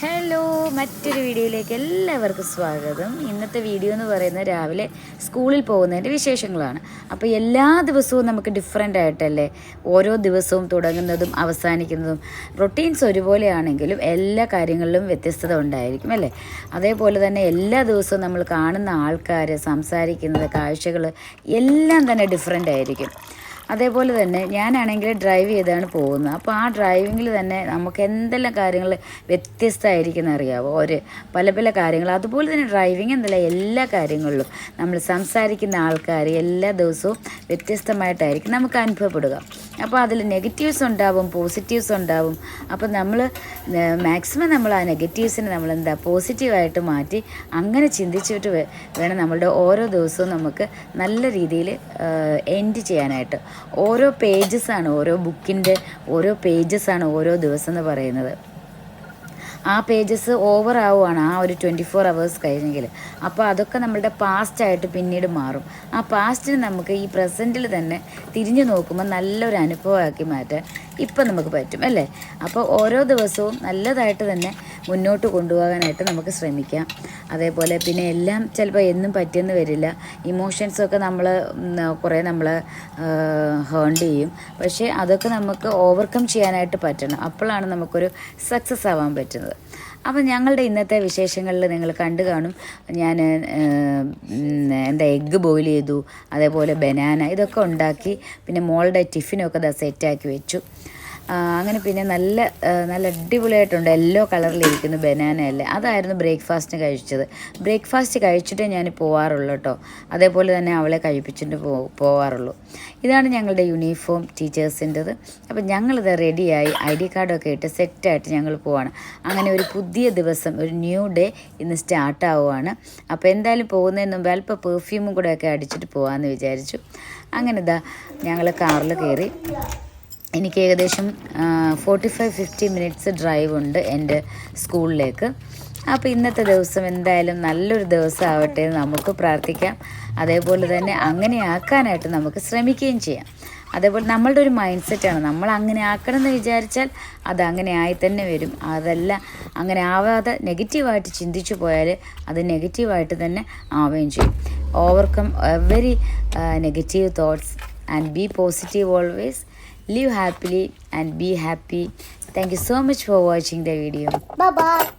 Hello മറ്റൊരു വീഡിയോയിലേക്ക് എല്ലാവർക്കും സ്വാഗതം. ഇന്നത്തെ വീഡിയോ എന്ന് പറയുന്നത് രാവിലെ സ്കൂളിൽ പോകുന്നതിന്റെ വിശേഷങ്ങളാണ്. അപ്പോൾ എല്ലാ ദിവസവും നമുക്ക് ഡിഫറെന്റ് ആയിട്ടല്ലേ? ഓരോ ദിവസവും തുടങ്ങുന്നതും അവസാനിക്കുന്നതും റൊട്ടീൻസ് ഒരുപോലെയാണെങ്കിലും എല്ലാ കാര്യങ്ങളിലും വ്യത്യസ്തത ഉണ്ടായിരിക്കും അല്ലേ? അതേപോലെ തന്നെ എല്ലാ ദിവസവും നമ്മൾ കാണുന്ന ആൾക്കാർ സംസാരിക്കുന്നത് കാഴ്ചകൾ എല്ലാം തന്നെ ഡിഫറെന്റ് ആയിരിക്കും. അതേപോലെ തന്നെ ഞാനാണെങ്കിൽ ഡ്രൈവ് ചെയ്താണ് പോകുന്നത്. അപ്പോൾ ആ ഡ്രൈവിങ്ങിൽ തന്നെ നമുക്ക് എന്തെല്ലാം കാര്യങ്ങൾ വ്യത്യസ്തമായിരിക്കുന്ന അറിയാവോ? ഒരു പല പല കാര്യങ്ങൾ. അതുപോലെ തന്നെ ഡ്രൈവിംഗ് എന്നല്ല എല്ലാ കാര്യങ്ങളിലും നമ്മൾ സംസാരിക്കുന്ന ആൾക്കാർ എല്ലാ ദിവസവും വ്യത്യസ്തമായിട്ടായിരിക്കും നമുക്ക് അനുഭവപ്പെടുക. അപ്പോൾ അതിൽ നെഗറ്റീവ്സ് ഉണ്ടാവും പോസിറ്റീവ്സ് ഉണ്ടാവും. അപ്പോൾ നമ്മൾ മാക്സിമം നമ്മൾ ആ നെഗറ്റീവ്സിനെ നമ്മൾ എന്താ പോസിറ്റീവായിട്ട് മാറ്റി അങ്ങനെ ചിന്തിച്ചിട്ട് വേണം നമ്മളുടെ ഓരോ ദിവസവും നമുക്ക് നല്ല രീതിയിൽ എൻഡ് ചെയ്യാനായിട്ട്. ഓരോ പേജസാണ് ഓരോ ബുക്കിന്റെ ഓരോ പേജസാണ് ഓരോ ദിവസം എന്ന് പറയുന്നത്. ആ പേജസ് ഓവർ ആവുകയാണ് ആ ഒരു ട്വന്റി ഫോർ അവേഴ്സ് കഴിഞ്ഞെങ്കിൽ. അപ്പോൾ അതൊക്കെ നമ്മളുടെ പാസ്റ്റായിട്ട് പിന്നീട് മാറും. ആ പാസ്റ്റിന് നമുക്ക് ഈ പ്രസന്റിൽ തന്നെ തിരിഞ്ഞു നോക്കുമ്പോൾ നല്ലൊരു അനുഭവമാക്കി മാറ്റാൻ ഇപ്പം നമുക്ക് പറ്റും അല്ലേ? അപ്പോൾ ഓരോ ദിവസവും നല്ലതായിട്ട് തന്നെ മുന്നോട്ട് കൊണ്ടുപോകാനായിട്ട് നമുക്ക് ശ്രമിക്കാം. അതേപോലെ പിന്നെ എല്ലാം ചിലപ്പോൾ എന്നും പറ്റിയെന്ന് വരില്ല. ഇമോഷൻസൊക്കെ നമ്മൾ കുറേ നമ്മൾ ഹേണ്ട് ചെയ്യും. പക്ഷേ അതൊക്കെ നമുക്ക് ഓവർകം ചെയ്യാനായിട്ട് പറ്റണം. അപ്പോഴാണ് നമുക്കൊരു സക്സസ് ആവാൻ പറ്റുന്നത്. അപ്പം ഞങ്ങളുടെ ഇന്നത്തെ വിശേഷങ്ങളിൽ നിങ്ങൾ കണ്ടു കാണും. ഞാൻ എന്താ എഗ്ഗ് ബോയിൽ ചെയ്തു. അതേപോലെ ബനാന ഇതൊക്കെ ഉണ്ടാക്കി. പിന്നെ മോളുടെ ടിഫിനൊക്കെ ദാ സെറ്റാക്കി വെച്ചു. അങ്ങനെ പിന്നെ നല്ല നല്ല അടിപൊളിയായിട്ടുണ്ട് യെല്ലോ കളറിലിരിക്കുന്നു ബനാന അല്ലേ? അതായിരുന്നു ബ്രേക്ക്ഫാസ്റ്റിന് കഴിച്ചത്. ബ്രേക്ക്ഫാസ്റ്റ് കഴിച്ചിട്ടേ ഞാൻ പോവാറുള്ളൂ കേട്ടോ. അതേപോലെ തന്നെ അവളെ കഴിപ്പിച്ചിട്ട് പോ പോവാറുള്ളൂ. ഇതാണ് ഞങ്ങളുടെ യൂണിഫോം ടീച്ചേഴ്സിന്റെത്. അപ്പം ഞങ്ങളിത് റെഡിയായി ഐ ഡി കാർഡൊക്കെ ഇട്ട് സെറ്റായിട്ട് ഞങ്ങൾ പോവാണ്. അങ്ങനെ ഒരു പുതിയ ദിവസം ഒരു ന്യൂ ഡേ ഇന്ന് സ്റ്റാർട്ട് ആവുകയാണ് അപ്പോൾ എന്തായാലും പോകുന്നതിന് മുമ്പ് അല്പം പെർഫ്യൂമും കൂടെ ഒക്കെ അടിച്ചിട്ട് പോകാമെന്ന് വിചാരിച്ചു. അങ്ങനെ ഇതാ ഞങ്ങൾ കാറിൽ കയറി. എനിക്ക് ഏകദേശം forty five fifty minutes drive ഉണ്ട് എന്റെ സ്കൂളിലേക്ക്. അപ്പോൾ ഇന്നത്തെ ദിവസം എന്തായാലും നല്ലൊരു ദിവസം ആവട്ടെ എന്ന് നമുക്ക് പ്രാർത്ഥിക്കാം. അതേപോലെ തന്നെ അങ്ങനെ ആക്കാനായിട്ട് നമുക്ക് ശ്രമിക്കുകയും ചെയ്യാം. അതേപോലെ നമ്മളുടെ ഒരു മൈൻഡ് സെറ്റാണ് നമ്മൾ അങ്ങനെ ആക്കണം എന്ന് വിചാരിച്ചാൽ അത് അങ്ങനെ ആയി തന്നെ വരും. അതല്ല അങ്ങനെ ആവാതെ നെഗറ്റീവായിട്ട് ചിന്തിച്ചു പോയാൽ അത് നെഗറ്റീവായിട്ട് തന്നെ ആവുകയും ചെയ്യും. Overcome every negative thoughts and be positive always live happily and be happy thank you so much for watching the video Bye bye.